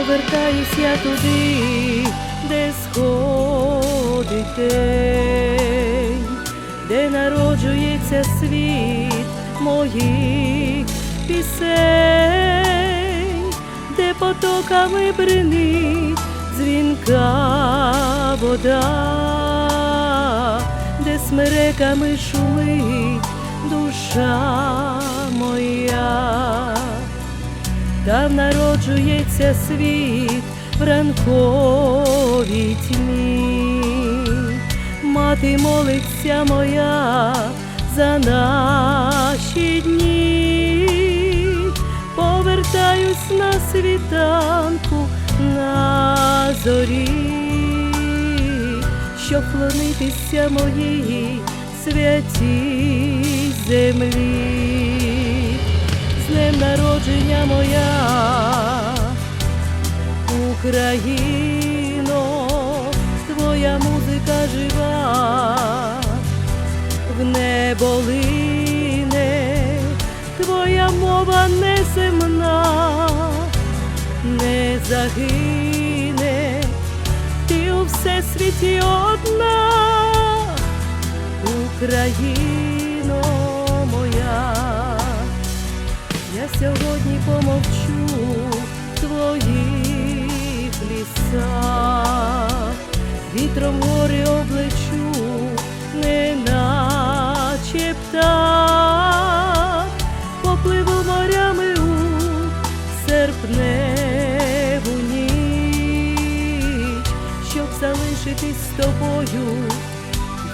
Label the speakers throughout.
Speaker 1: повертаюсь я туди, де сходить день, де народжується світ моїх пісень, де потоками бринить дзвінка вода, де смереками шумить душа там народжується світ в ранковій тьмі. Мати молиться моя за наші дні, повертаюсь на світанку на зорі, щоб вклонитися моїй святій землі. З днем народження моя, Україно, твоя музика жива, в небо лине, твоя мова неземна, не загине, ти у всесвіті одна, Україно моя. Я сьогодні помовчу в лісах, вітром гори облечу, неначе птах, попливу морями у серпневу ніч, щоб залишитись з тобою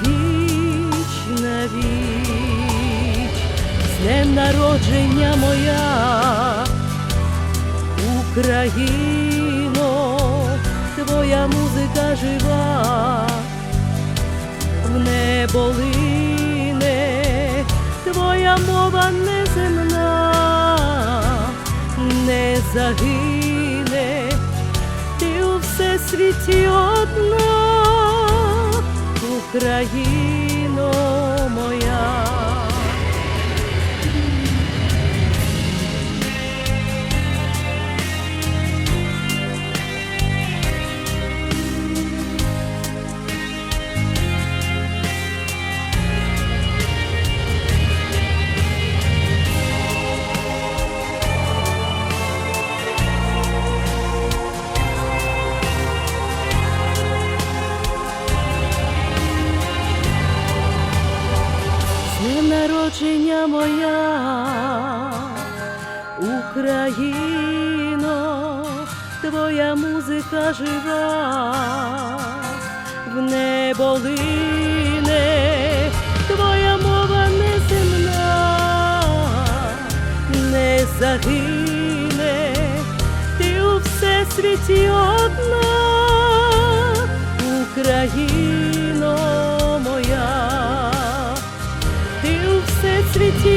Speaker 1: віч на віч. З днем народження моя, Україно, твоя музика жива, в небо лине, твоя мова неземна, не загине, ти у всесвіті одна, Україно народження моя, Україно, твоя музика жива, в небо лине, твоя мова неземна, не загине, ти у всесвіті одна,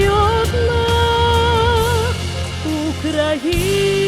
Speaker 1: одна Україна.